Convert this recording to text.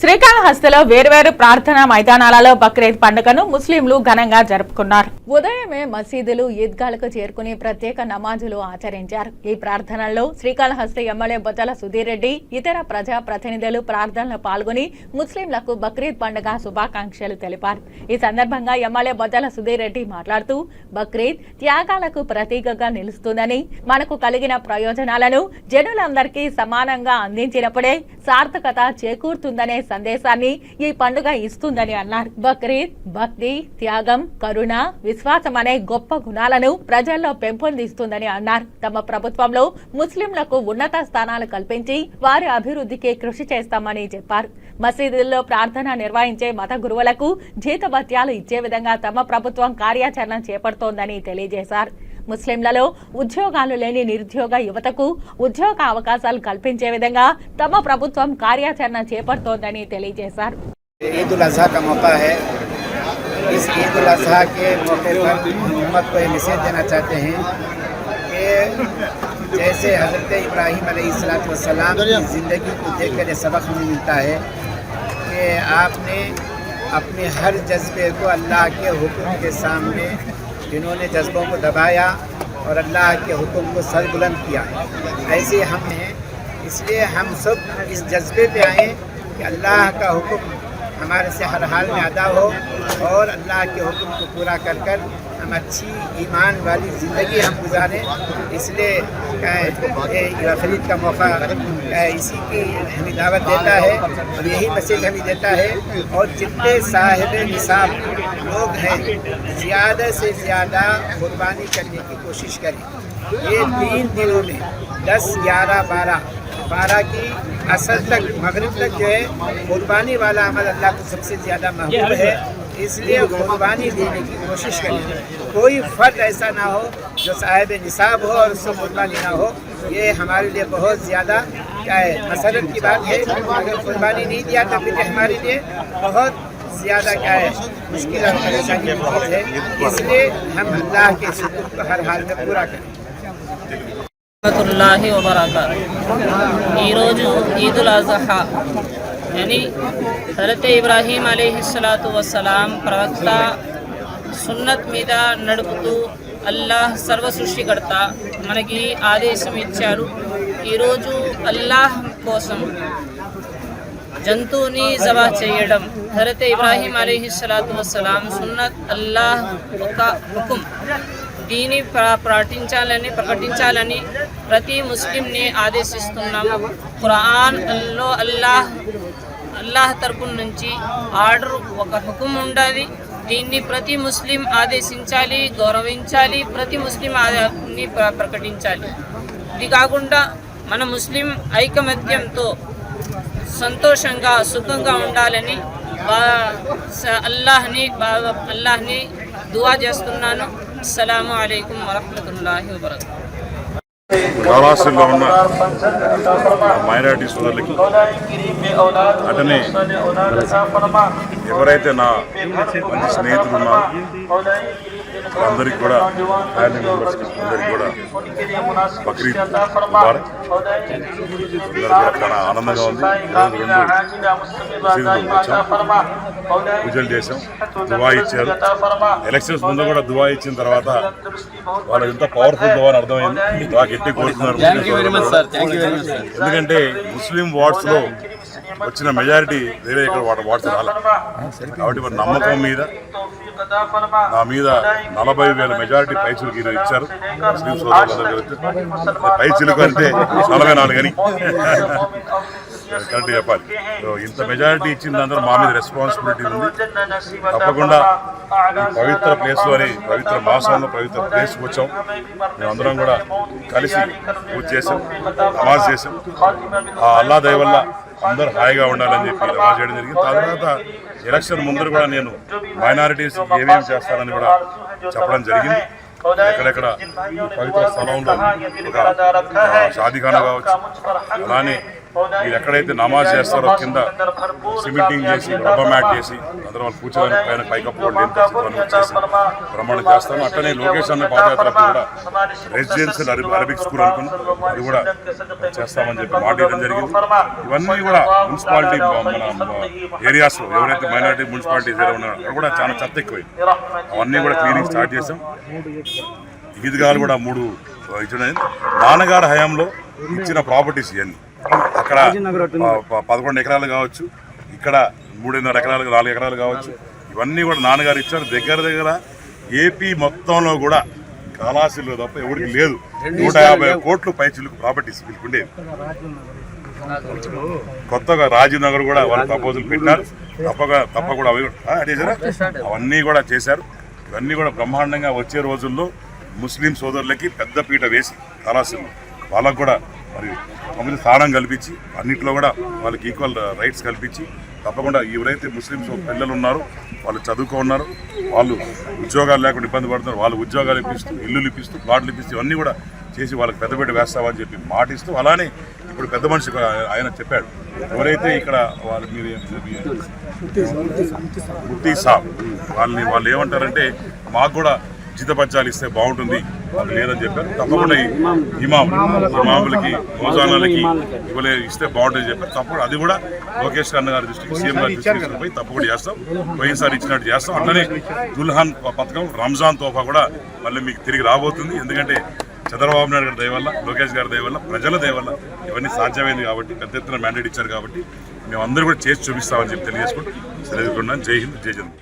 శ్రీకాళహస్తిలో వేర్వేరు ప్రార్థనా మైదానాలలో బక్రీద్ పండుగను ముస్లింలు ఘనంగా జరుపుకున్నారు. ఉదయమే మసీదులు ఈద్గాలకు చేరుకుని ప్రత్యేక నమాజులు ఆచరించారు. ఈ ప్రార్థనల్లో శ్రీకాళహస్తి ఎమ్మెల్యే బొజ్జల సుధీర్ రెడ్డి ఇతర ప్రజా ప్రతినిధులు ప్రార్థనలో పాల్గొని ముస్లింలకు బక్రీద్ పండుగ శుభాకాంక్షలు తెలిపారు. ఈ సందర్భంగా ఎమ్మెల్యే బొజ్జల సుధీర్ రెడ్డి మాట్లాడుతూ బక్రీద్ త్యాగాలకు ప్రతీకగా నిలుస్తుందని మనకు కలిగిన ప్రయోజనాలను జనులందరికీ సమానంగా అందించినప్పుడే సార్థకత చేకూరుతుందనే సందేశాన్ని ఈ పండుగ ఇస్తుందని అన్నారు. బక్రీద్ భక్తి త్యాగం కరుణ విశ్వాసం అనే గొప్ప గుణాలను ప్రజల్లో పెంపొందిస్తుందని అన్నారు. తమ ప్రభుత్వంలో ముస్లింలకు ఉన్నత స్థానాలు కల్పించి వారి అభివృద్ధికి కృషి చేస్తామని చెప్పారు. మసీదుల్లో ప్రార్థన నిర్వహించే మత గురువులకు జీతభత్యాలు ఇచ్చే విధంగా తమ ప్రభుత్వం కార్యాచరణ చేపడుతోందని తెలియజేశారు. ముస్లింలలో ఉద్యోగాలు లేని నిరుద్యోగ యువతకు ఉద్యోగ అవకాశాలు కల్పించే విధంగా తమ ప్రభుత్వం కార్యాచరణ చేపడుతోందని తెలియజేశారు. اس عید الاضحیٰ کے موقع پر کو یہ دینا چاہتے ہیں کہ جیسے حضرت ابراہیم علیہ السلاۃ والسلام کی زندگی کو دیکھ کر یہ سبق ہمیں ملتا ہے کہ آپ نے اپنے ہر جذبے کو اللہ کے حکم کے سامنے جنہوں نے جذبوں کو دبایا اور اللہ کے حکم کو سر بلند کیا ایسے ہم ہیں، اس لیے ہم سب اس جذبے پہ آئیں کہ اللہ کا حکم ہمارے سے ہر حال میں ادا ہو اور اللہ کے حکم کو پورا کر کر ہم اچھی ایمان والی زندگی ہم گزاریں۔ اس لیے خرید کا موقع اسی کی ہمیں دعوت دیتا ہے اور یہی مسیج ہمیں دیتا ہے اور جتنے صاحب نصاب لوگ ہیں، زیادہ سے زیادہ قربانی کرنے کی کوشش کریں۔ یہ تین دنوں میں دس، گیارہ، بارہ بارہ کی اصل تک، مغرب تک جو ہے، قربانی والا عمل اللہ کو سب سے زیادہ محبوب ہے۔ اس لیے قربانی دینے کی کوشش کریں۔ کوئی فرد ایسا نہ ہو جو صاحب نصاب ہو اور اس کو قربانی نہ ہو۔ یہ ہمارے لیے بہت زیادہ کیا ہے مسرت کی بات ہے۔ اگر قربانی نہیں دیا تو پھر ہمارے لیے بہت زیادہ کیا ہے، مشکل اور پریشانی بہت ہے۔ اس لیے ہم اللہ کے سکون کو ہر حال میں پورا کریں۔ اللہ وبرکاتہ۔ ఈరోజు ఈదుల్ అజహా అని హరత్ ఇబ్రాహీం అలీహిస్సలాతు వసలాం ప్రవక్త సున్నత్ మీద నడుపుతూ అల్లాహ్ సర్వ సృష్టికర్త మనకి ఆదేశం ఇచ్చారు. ఈరోజు అల్లాహ్ కోసం జంతువుని జబా చేయడం. హరత్ ఇబ్రాహీం అలీహిస్సలాతు వసలాం సున్నత్ అల్లాహ్ ఒక హుకుం. దీన్ని ప్రకటించాలని ప్రకటించాలని ప్రతి ముస్లింని ఆదేశిస్తున్నాము. ఖురాన్లో అల్లాహ్ అల్లాహ్ తరపు నుంచి ఆర్డర్ ఒక హుకుం ఉండాలి దీన్ని ప్రతి ముస్లిం ఆదేశించాలి గౌరవించాలి ప్రతి ముస్లిం ఆదాన్ని ప్ర- ప్రకటించాలి. ఇది కాకుండా మన ముస్లిం ఐకమత్యంతో సంతోషంగా సుఖంగా ఉండాలని బా- అల్లాహ్ని బాగా అల్లాహ్ని దువా చేస్తున్నాను. అస్సలం అయికం వరహతుల్లా వబరకాతుహు కౌరాస్తుల్లో ఉన్న మైనారిటీ సోదరులకి అటనే ఎవరైతే నా మంచి స్నేహితులు ఉన్నారో అందరికి కూడా ఫ్యామిలీ మెంబర్స్ అందరికి కూడా బక్రీద్ ముబారక్. చాలా ఆనందంగా ఉంది. పూజలు చేసాం దువా ఇచ్చారు. ఎలక్షన్స్ ముందు కూడా దువా ఇచ్చిన తర్వాత వాళ్ళు ఎంత పవర్ఫుల్ దువా అని అర్థమైంది. దువా గట్టి కోరుతున్నారు. ఎందుకంటే ముస్లిం వార్డ్స్లో వచ్చిన మెజారిటీ వేరే ఇక్కడ వాటి వార్డ్స్ రాలే. కాబట్టి మరి నమ్మకం మీద నా మీద నలభై వేల మెజారిటీ పైచులకు ఈరోజు ఇచ్చారు ముస్లిం సోదరులందరూ పైచులకు అంటే నలభై నాలుగు అని కరెక్ట్ చెప్పాలి సో ఇంత మెజారిటీ ఇచ్చింది అందరూ మా మీద రెస్పాన్సిబిలిటీ ఉంది తప్పకుండా పవిత్ర ప్లేస్లోని పవిత్ర మాసంలో పవిత్ర ప్లేస్కి వచ్చాం మేమందరం కూడా కలిసి పూజ చేసాం నమాజ్ చేసాం ఆ అల్లా దయ వల్ల అందరూ హాయిగా ఉండాలని చెప్పి నమాజ్ చేయడం జరిగింది తర్వాత ఎలక్షన్ ముందర కూడా నేను మైనారిటీస్ ఏమేమి చేస్తారని కూడా చెప్పడం జరిగింది. ఎక్కడెక్కడ పవిత్ర స్థలంలో ఒక ఆ, కావచ్చు అలానే మీరు ఎక్కడైతే నమాజ్ చేస్తారో కింద సిమెంటింగ్ చేసి రబ్బర్ మ్యాట్ చేసి అందరూ వాళ్ళు కూర్చోడానికి పైన పైకప్పు లేని ప్రమాణం చేస్తాను. అట్లనే లోకేష్ అన్న పాదయాత్ర కూడా రెసిడెన్షియల్ అరబి అరబిక్ స్కూల్ అనుకున్నాం. అది కూడా చేస్తామని చెప్పి మాట ఇవ్వడం జరిగింది. ఇవన్నీ కూడా మున్సిపాలిటీ మన ఏరియాస్లో ఎవరైతే మైనారిటీ మున్సిపాలిటీస్ ఏదో ఉన్నారో అక్కడ కూడా చాలా చెత్త ఎక్కువైంది. అవన్నీ కూడా క్లీనింగ్ స్టార్ట్ చేసాం ఈద్గాలు కూడా మూడు ఇచ్చిన నాన్నగారి హయాంలో ఇచ్చిన ప్రాపర్టీస్ ఇవన్నీ. అక్కడ పదకొండు ఎకరాలు కావచ్చు ఇక్కడ మూడున్నర ఎకరాలు నాలుగు ఎకరాలు కావచ్చు. ఇవన్నీ కూడా నాన్నగారు ఇచ్చారు. దగ్గర దగ్గర ఏపీ మొత్తంలో కూడా కళాశీలు తప్ప ఎవరికి లేదు. నూట యాభై కోట్లు పైచిలకు ప్రాపర్టీస్ ఉండేది కొత్తగా రాజీవ్ నగర్ కూడా వాళ్ళు ప్రపోజల్ పెట్టారు తప్పగా తప్ప కూడా అవి? అవన్నీ కూడా చేశారు. ఇవన్నీ కూడా బ్రహ్మాండంగా వచ్చే రోజుల్లో ముస్లిం సోదరులకి పెద్ద పీట వేసి కళాశాలలు వాళ్ళకు కూడా మరి మమ్మల్ని స్థానం కల్పించి అన్నింటిలో కూడా వాళ్ళకి ఈక్వల్ రైట్స్ కల్పించి తప్పకుండా ఎవరైతే ముస్లిమ్స్ పిల్లలు ఉన్నారో వాళ్ళు చదువుకో ఉన్నారు వాళ్ళు ఉద్యోగాలు లేకుండా ఇబ్బంది పడుతున్నారు వాళ్ళు ఉద్యోగాలు ఇప్పిస్తూ ఇల్లులు ఇప్పిస్తూ ప్లాట్లు ఇప్పిస్తూ ఇవన్నీ కూడా చేసి వాళ్ళకి పెద్దపీట వేస్తామని చెప్పి మాటిస్తూ అలానే ఇప్పుడు పెద్ద మనిషి ఆయన చెప్పాడు. ఎవరైతే ఇక్కడ వాళ్ళు మీరు ముఫ్తీ సాబ్ వాళ్ళని వాళ్ళు ఏమంటారంటే మాకు కూడా జీతపత్యాలు ఇస్తే బాగుంటుంది లేదని చెప్పారు. తప్పకుండా ఈ ఇమాం ఇమాములకి మోజానాలకి ఇవ్వలే ఇస్తే బాగుంటుంది చెప్పారు. తప్పకుండా అది కూడా లోకేష్ కన్న గారి దృష్టికి సీఎం గారి దృష్టికి పోయి తప్పకుండా చేస్తాం. పోయినసారి ఇచ్చినట్టు చేస్తాం. అట్లనే దుల్హాన్ పథకం రంజాన్ తోఫా కూడా మళ్ళీ మీకు తిరిగి రాబోతుంది. ఎందుకంటే చంద్రబాబు నాయుడు గారి దయవల్ల లోకేష్ గారి దయవల్ల ప్రజల దయవల్ల ఇవన్నీ సాధ్యమైంది కాబట్టి పెద్ద ఎత్తున మ్యాండేట్ ఇచ్చారు కాబట్టి మేమందరూ కూడా చేసి చూపిస్తామని చెప్పి తెలియజేసుకుంటూ సెలవుకున్నాను జై హింద్ జై జన్